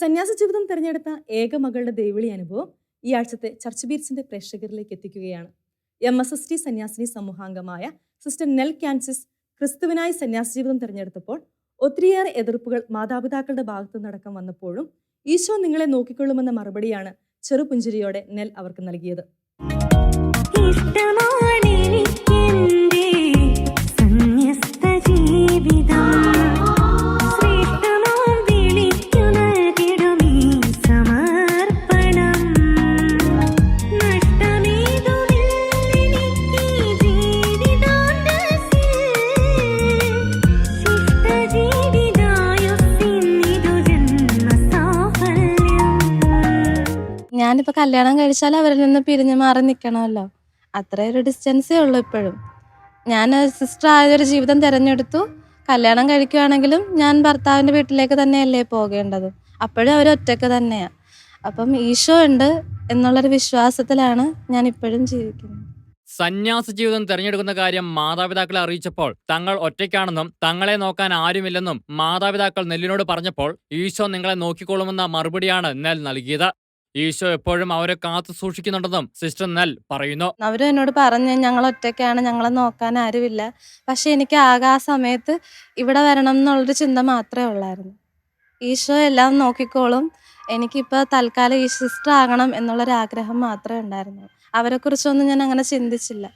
സന്യാസ ജീവിതം തിരഞ്ഞെടുത്ത ഏക മകളുടെ ദൈവിളി അനുഭവം ഈ ആഴ്ചത്തെ ചർച്ച് ബീറ്റ്സിന്റെ പ്രേക്ഷകരിലേക്ക് എത്തിക്കുകയാണ്. എം എസ് എസ് ടി സന്യാസിനി സമൂഹാംഗമായ സിസ്റ്റർ നെൽ ക്യാൻസിസ് ക്രിസ്തുവിനായി സന്യാസ ജീവിതം തിരഞ്ഞെടുത്തപ്പോൾ ഒത്തിരിയേറെ എതിർപ്പുകൾ മാതാപിതാക്കളുടെ ഭാഗത്തു നിന്നടക്കം വന്നപ്പോഴും ഈശോ നിങ്ങളെ നോക്കിക്കൊള്ളുമെന്ന മറുപടിയാണ് ചെറുപുഞ്ചിരിയോടെ നെൽ അവർക്ക് നൽകിയത്. ഇഷ്ടമാണെനിക്കെന്റെ ഞാനിപ്പോൾ കല്യാണം കഴിച്ചാൽ അവരിൽ നിന്ന് പിരിഞ്ഞു മാറി നിൽക്കണമല്ലോ അത്ര ഒരു ഡിസ്റ്റൻസേ ഉള്ളൂ ഇപ്പോഴും. ഞാൻ സിസ്റ്റർ ആയൊരു ജീവിതം തിരഞ്ഞെടുത്തു. കല്യാണം കഴിക്കുവാണെങ്കിലും ഞാൻ ഭർത്താവിന്റെ വീട്ടിലേക്ക് തന്നെയല്ലേ പോകേണ്ടത്. അപ്പോഴും അവർ തന്നെയാണ് അപ്പം ഈശോ ഉണ്ട് എന്നുള്ളൊരു വിശ്വാസത്തിലാണ് ഞാൻ ഇപ്പോഴും ജീവിക്കുന്നത്. സന്യാസ ജീവിതം തിരഞ്ഞെടുക്കുന്ന കാര്യം മാതാപിതാക്കളെ അറിയിച്ചപ്പോൾ തങ്ങൾ ഒറ്റയ്ക്കാണെന്നും തങ്ങളെ നോക്കാൻ ആരുമില്ലെന്നും മാതാപിതാക്കൾ നെല്ലിനോട് പറഞ്ഞപ്പോൾ ഈശോ നിങ്ങളെ നോക്കിക്കൊള്ളുമെന്ന മറുപടിയാണ് നെൽ നൽകിയത്. ഈശോ എപ്പോഴും അവരെ കാത്തു സൂക്ഷിക്കുന്നുണ്ടെന്നും സിസ്റ്റർ നെൽ പറയുന്നു. അവരും എന്നോട് പറഞ്ഞു ഞങ്ങൾ ഒറ്റയ്ക്കാണ് ഞങ്ങളെ നോക്കാൻ ആരുമില്ല. പക്ഷെ എനിക്ക് ആകെ ആ സമയത്ത് ഇവിടെ വരണം എന്നുള്ളൊരു ചിന്ത മാത്രമേ ഉള്ളായിരുന്നു. ഈശോ എല്ലാം നോക്കിക്കോളും. എനിക്കിപ്പോൾ തൽക്കാലം ഈ സിസ്റ്റർ ആകണം എന്നുള്ളൊരു ആഗ്രഹം മാത്രമേ ഉണ്ടായിരുന്നു. അവരെക്കുറിച്ചൊന്നും ഞാൻ അങ്ങനെ ചിന്തിച്ചില്ല.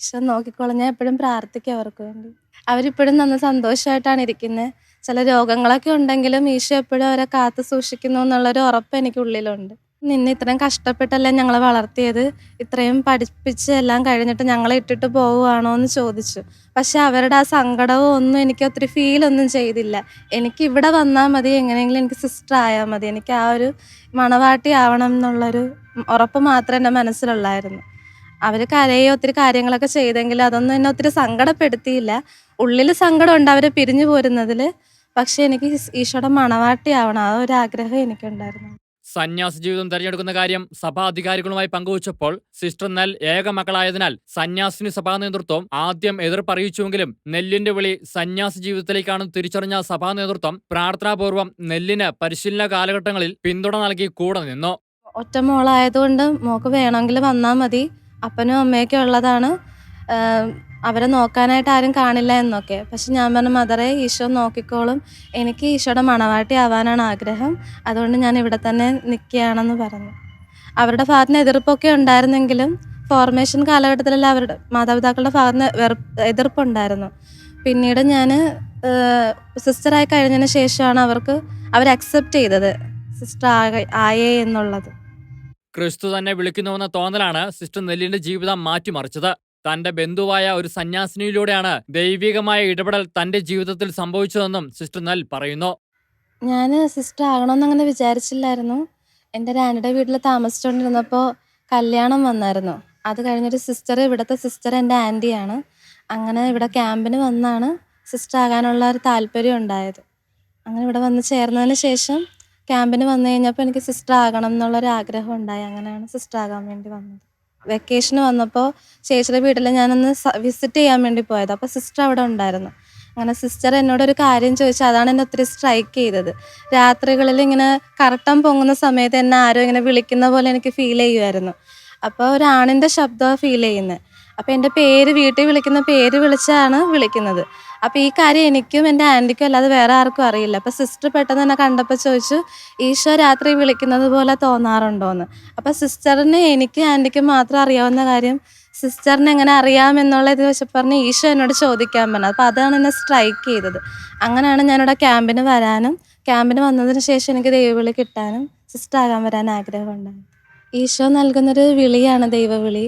ഈശോ നോക്കിക്കോളും. ഞാൻ എപ്പോഴും പ്രാർത്ഥിക്കും അവർക്ക് വേണ്ടി. അവരിപ്പോഴും നന്ന സന്തോഷമായിട്ടാണ് ഇരിക്കുന്നത് ചില രോഗങ്ങളൊക്കെ ഉണ്ടെങ്കിലും ഈശോ എപ്പോഴും അവരെ കാത്തു സൂക്ഷിക്കുന്നു എന്നുള്ളൊരു ഉറപ്പ് എനിക്ക് ഉള്ളിലുണ്ട് നിന്നെ ഇത്രയും കഷ്ടപ്പെട്ടല്ലേ ഞങ്ങളെ വളർത്തിയത്? ഇത്രയും പഠിപ്പിച്ച് എല്ലാം കഴിഞ്ഞിട്ട് ഞങ്ങളെ ഇട്ടിട്ട് പോവുകയാണോ എന്ന് ചോദിച്ചു. പക്ഷെ അവരുടെ ആ സങ്കടവും ഒന്നും എനിക്ക് ഒത്തിരി ഫീൽ ഒന്നും ചെയ്തില്ല. എനിക്ക് ഇവിടെ വന്നാൽ മതി എങ്ങനെയെങ്കിലും എനിക്ക് സിസ്റ്റർ ആയാൽ മതി. എനിക്ക് ആ ഒരു മണവാട്ടി ആവണം എന്നുള്ളൊരു ഉറപ്പ് മാത്രമേ എന്റെ മനസ്സിലുള്ളായിരുന്നു. അവർ കരയോ ഒത്തിരി കാര്യങ്ങളൊക്കെ ചെയ്തെങ്കിലും അതൊന്നും എന്നെ ഒത്തിരി സങ്കടപ്പെടുത്തിയില്ല. ഉള്ളിൽ സങ്കടമുണ്ട് അവരെ പിരിഞ്ഞു പോരുന്നതിൽ പക്ഷേ എനിക്ക് ഈശോയുടെ മണവാട്ടി ആവണം ആ ഒരു ആഗ്രഹം എനിക്കുണ്ടായിരുന്നു. സന്യാസ ജീവിതം തിരഞ്ഞെടുക്കുന്ന കാര്യം സഭാ അധികാരികളുമായി പങ്കുവച്ചപ്പോൾ സിസ്റ്റർ നെൽ ഏക മക്കളായതിനാൽ സന്യാസിനി സഭാ നേതൃത്വം ആദ്യം എതിർപ്പറിയിച്ചുവെങ്കിലും നെല്ലിന്റെ വിളി സന്യാസ ജീവിതത്തിലേക്കാണ് തിരിച്ചറിഞ്ഞ സഭാ നേതൃത്വം പ്രാർത്ഥനാപൂർവം നെല്ലിന് പരിശീലന കാലഘട്ടങ്ങളിൽ പിന്തുണ നൽകി കൂടെ നിന്നു. ഒറ്റ മോളായതുകൊണ്ട് മോക്ക് വേണമെങ്കിൽ വന്നാൽ മതി. അപ്പനും അമ്മയൊക്കെ ഉള്ളതാണ്. അവരെ നോക്കാനായിട്ട് ആരും കാണില്ല എന്നൊക്കെ. പക്ഷെ ഞാൻ പറഞ്ഞ മദറെ ഈശോ നോക്കിക്കോളും. എനിക്ക് ഈശോയുടെ മണവാട്ടി ആവാനാണ് ആഗ്രഹം. അതുകൊണ്ട് ഞാൻ ഇവിടെ തന്നെ നിൽക്കുകയാണെന്ന് പറഞ്ഞു. അവരുടെ ഭാഗത്തിന് എതിർപ്പൊക്കെ ഉണ്ടായിരുന്നെങ്കിലും ഫോർമേഷൻ കാലഘട്ടത്തിലെല്ലാം അവരുടെ മാതാപിതാക്കളുടെ ഭാഗത്തുനിന്ന് വെറുപ്പ് എതിർപ്പുണ്ടായിരുന്നു. പിന്നീട് ഞാൻ സിസ്റ്ററായി കഴിഞ്ഞതിന് ശേഷമാണ് അവർക്ക് അവർ അക്സെപ്റ്റ് ചെയ്തത്. സിസ്റ്റർ ആയേ എന്നുള്ളത്. ക്രിസ്തു തന്നെ വിളിക്കുന്നുവെന്ന തോന്നലാണ് സിസ്റ്റർ നെല്ലിന്റെ ജീവിതം മാറ്റിമറിച്ചത്. തന്റെ ബന്ധുവായ ഒരു സന്യാസിനിയിലൂടെയാണ് ദൈവികമായ ഇടപെടൽ തന്റെ ജീവിതത്തിൽ സംഭവിച്ചതെന്നും സിസ്റ്റർ നൽ പറയുന്നു. ഞാൻ സിസ്റ്റർ ആകണമെന്ന് അങ്ങനെ വിചാരിച്ചില്ലായിരുന്നു. എന്റെ രാനിയുടെ വീട്ടിൽ താമസിച്ചുകൊണ്ടിരുന്നപ്പോൾ കല്യാണം വന്നായിരുന്നു. അത് കഴിഞ്ഞൊരു സിസ്റ്റർ ഇവിടുത്തെ സിസ്റ്റർ എന്റെ ആന്റിയാണ്. അങ്ങനെ ഇവിടെ ക്യാമ്പിന് വന്നാണ് സിസ്റ്റർ ആകാനുള്ള ഒരു താല്പര്യം ഉണ്ടായത്. അങ്ങനെ ഇവിടെ വന്ന് ചേർന്നതിന് ശേഷം ക്യാമ്പിന് വന്നു കഴിഞ്ഞപ്പോൾ എനിക്ക് സിസ്റ്റർ ആകണം എന്നുള്ളൊരു ആഗ്രഹം ഉണ്ടായി. അങ്ങനെയാണ് സിസ്റ്റർ ആകാൻ വേണ്ടി വന്നത്. വെക്കേഷന് വന്നപ്പോൾ ചേച്ചിയുടെ വീട്ടിൽ ഞാനൊന്ന് വിസിറ്റ് ചെയ്യാൻ വേണ്ടി പോയത്. അപ്പോൾ സിസ്റ്റർ അവിടെ ഉണ്ടായിരുന്നു. അങ്ങനെ സിസ്റ്റർ എന്നോട് ഒരു കാര്യം ചോദിച്ചാൽ അതാണ് എന്നെ ഒത്തിരി സ്ട്രൈക്ക് ചെയ്തത്. രാത്രികളിൽ ഇങ്ങനെ കറട്ടം പൊങ്ങുന്ന സമയത്ത് എന്നെ ആരോ ഇങ്ങനെ വിളിക്കുന്ന പോലെ എനിക്ക് ഫീൽ ചെയ്യുമായിരുന്നു അപ്പോൾ ഒരു ആണിന്റെ ശബ്ദമാണ് ഫീൽ ചെയ്യുന്നത് അപ്പോൾ എന്റെ പേര് വീട്ടിൽ വിളിക്കുന്ന പേര് വിളിച്ചാണ് വിളിക്കുന്നത്. അപ്പോൾ ഈ കാര്യം എനിക്കും എന്റെ ആന്റിക്കും അല്ലാതെ വേറെ ആർക്കും അറിയില്ല. അപ്പോൾ സിസ്റ്റർ പെട്ടെന്ന് തന്നെ കണ്ടപ്പോൾ ചോദിച്ചു ഈശോ രാത്രി വിളിക്കുന്നത് പോലെ തോന്നാറുണ്ടോയെന്ന് അപ്പോൾ സിസ്റ്ററിന് എനിക്ക് ആന്റിക്കും മാത്രം അറിയാവുന്ന കാര്യം സിസ്റ്ററിന് എങ്ങനെ അറിയാമെന്നുള്ള ഇത് വെച്ച് പറഞ്ഞ് ഈശോ എന്നോട് ചോദിക്കാൻ പറഞ്ഞത് അപ്പോൾ അതാണ് എന്നെ സ്ട്രൈക്ക് ചെയ്തത്. അങ്ങനെയാണ് ഞാനിവിടെ ക്യാമ്പിന് വരാനും ക്യാമ്പിന് വന്നതിന് ശേഷം എനിക്ക് ദൈവവിളി കിട്ടാനും സിസ്റ്റർ ആകാൻ വരാൻ ആഗ്രഹമുണ്ടായി ഈശോ നൽകുന്നൊരു വിളിയാണ് ദൈവവിളി.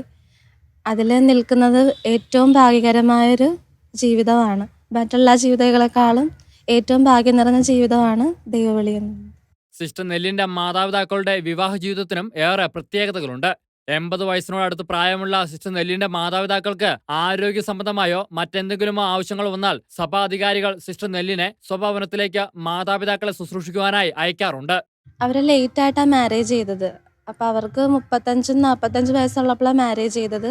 അതിൽ നിൽക്കുന്നത് ഏറ്റവും ഭാഗ്യകരമായൊരു ജീവിതമാണ്. മറ്റുള്ള ജീവിതങ്ങളെക്കാളും ഏറ്റവും ഭാഗ്യം നിറഞ്ഞ ജീവിതമാണ് ദൈവവിളി സിസ്റ്റർ നെല്ലിന്റെ മാതാപിതാക്കളുടെ വിവാഹ ജീവിതത്തിനും ഏറെ പ്രത്യേകതകളുണ്ട്. എൺപത് വയസ്സിനോടടുത്ത് പ്രായമുള്ള സിസ്റ്റർ നെല്ലിന്റെ മാതാപിതാക്കൾക്ക് ആരോഗ്യ സംബന്ധമായോ മറ്റെന്തെങ്കിലുമോ ആവശ്യങ്ങൾ വന്നാൽ സഭാ അധികാരികൾ സിസ്റ്റർ നെല്ലിനെ സ്വഭവനത്തിലേക്ക് മാതാപിതാക്കളെ ശുശ്രൂഷിക്കുവാനായി അയക്കാറുണ്ട്. അവർ ലേറ്റായിട്ടാണ് മാരേജ് ചെയ്തത്. അപ്പൊ അവർക്ക് മുപ്പത്തഞ്ചും നാൽപ്പത്തഞ്ച് വയസ്സുള്ളപ്പോഴാണ് മാരേജ് ചെയ്തത്.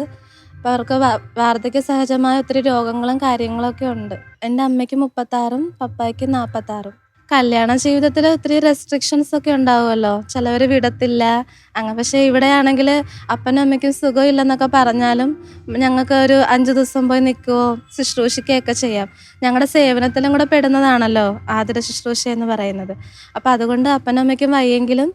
അപ്പോൾ അവർക്ക് വാർദ്ധക്യ സഹജമായ ഒത്തിരി രോഗങ്ങളും കാര്യങ്ങളൊക്കെ ഉണ്ട്. എന്റെ അമ്മയ്ക്ക് മുപ്പത്താറും പപ്പായ്ക്ക് നാൽപ്പത്താറും കല്യാണ ജീവിതത്തിൽ ഒത്തിരി റെസ്ട്രിക്ഷൻസ് ഒക്കെ ഉണ്ടാവുമല്ലോ. ചിലവർ വിടത്തില്ല. അങ്ങനെ പക്ഷേ ഇവിടെയാണെങ്കിൽ അപ്പനും അമ്മയ്ക്കും സുഖമില്ലെന്നൊക്കെ പറഞ്ഞാലും ഞങ്ങൾക്ക് ഒരു അഞ്ച് ദിവസം പോയി നിൽക്കുകയോ ശുശ്രൂഷിക്കുകയൊക്കെ ചെയ്യാം. ഞങ്ങളുടെ സേവനത്തിലും കൂടെ പെടുന്നതാണല്ലോ ആതിര ശുശ്രൂഷ എന്ന് പറയുന്നത്. അപ്പം അതുകൊണ്ട് അപ്പനും അമ്മയ്ക്കും വയ്യെങ്കിലും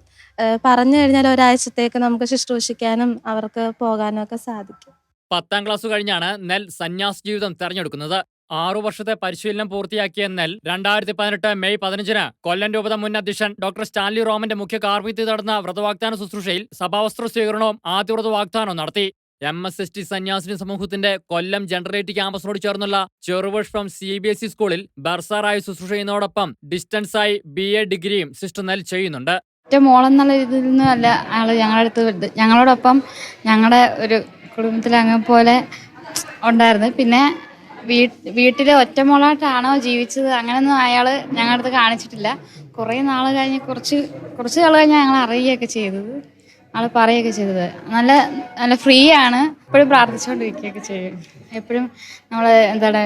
പറഞ്ഞു കഴിഞ്ഞാൽ ഒരാഴ്ചത്തേക്ക് നമുക്ക് ശുശ്രൂഷിക്കാനും അവർക്ക് പോകാനും ഒക്കെ സാധിക്കും. പത്താം ക്ലാസ് കഴിഞ്ഞാണ് നെൽ സന്യാസ ജീവിതം തെരഞ്ഞെടുക്കുന്നത്. ആറു വർഷത്തെ പരിശീലനം പൂർത്തിയാക്കിയ നെൽ രണ്ടായിരത്തി പതിനെട്ട് മെയ് പതിനഞ്ചിന് കൊല്ലം രൂപത മുൻ അധ്യക്ഷൻ ഡോക്ടർ സ്റ്റാൻലി റോമന്റെ മുഖ്യ കാർമ്മികത്തിൽ നടന്ന വ്രതവാഗ്ദാന ശുശ്രൂഷയിൽ സഭാവസ്ത്ര സ്വീകരണവും ആദ്യ വ്രതവാഗ്ദാനവും നടത്തി. എം എസ് എസ് ടി സന്യാസിനി സമൂഹത്തിന്റെ കൊല്ലം ജനറേറ്റ് ക്യാമ്പസിനോട് ചേർന്നുള്ള Cherupushpam C B S E സ്കൂളിൽ ബർസാറായി ശുശ്രൂഷ ചെയ്യുന്നതോടൊപ്പം ഡിസ്റ്റൻസായി ബി എ ഡിഗ്രിയും സിസ്റ്റർ നെൽ ചെയ്യുന്നുണ്ട്. ഒറ്റ മോളെന്നുള്ള ഇതിൽ നിന്നല്ല ആൾ ഞങ്ങളുടെ അടുത്ത് ഞങ്ങളോടൊപ്പം ഞങ്ങളുടെ ഒരു കുടുംബത്തിലെ അങ്ങനെ പോലെ ഉണ്ടായിരുന്നു. പിന്നെ വീട്ടിലെ ഒറ്റമോളായിട്ടാണോ ജീവിച്ചത്? അങ്ങനെയൊന്നും അയാൾ ഞങ്ങളുടെ അടുത്ത് കാണിച്ചിട്ടില്ല. കുറേ നാൾ കഴിഞ്ഞ് കുറച്ച് കുറച്ച് നാൾ കഴിഞ്ഞ് ഞങ്ങൾ അറിയുകയൊക്കെ ചെയ്തത്. ആൾ പറയുകയൊക്കെ ചെയ്തത്. നല്ല നല്ല ഫ്രീ ആണ് എപ്പോഴും പ്രാർത്ഥിച്ചുകൊണ്ടിരിക്കുകയൊക്കെ ചെയ്യും. എപ്പോഴും നമ്മൾ എന്താണ്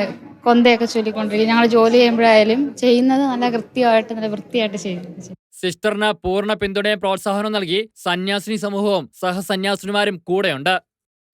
കൊന്തയൊക്കെ ചൊല്ലിക്കൊണ്ടിരിക്കും. ഞങ്ങൾ ജോലി ചെയ്യുമ്പോഴായാലും ചെയ്യുന്നത് നല്ല കൃത്യമായിട്ട് നല്ല വൃത്തിയായിട്ട് ചെയ്യും. സിസ്റ്ററിന് പൂർണ പിന്തുണയും പ്രോത്സാഹനവും നൽകി സന്യാസിനി സമൂഹവും സഹസന്യാസിനിമാരും കൂടെയുണ്ട്.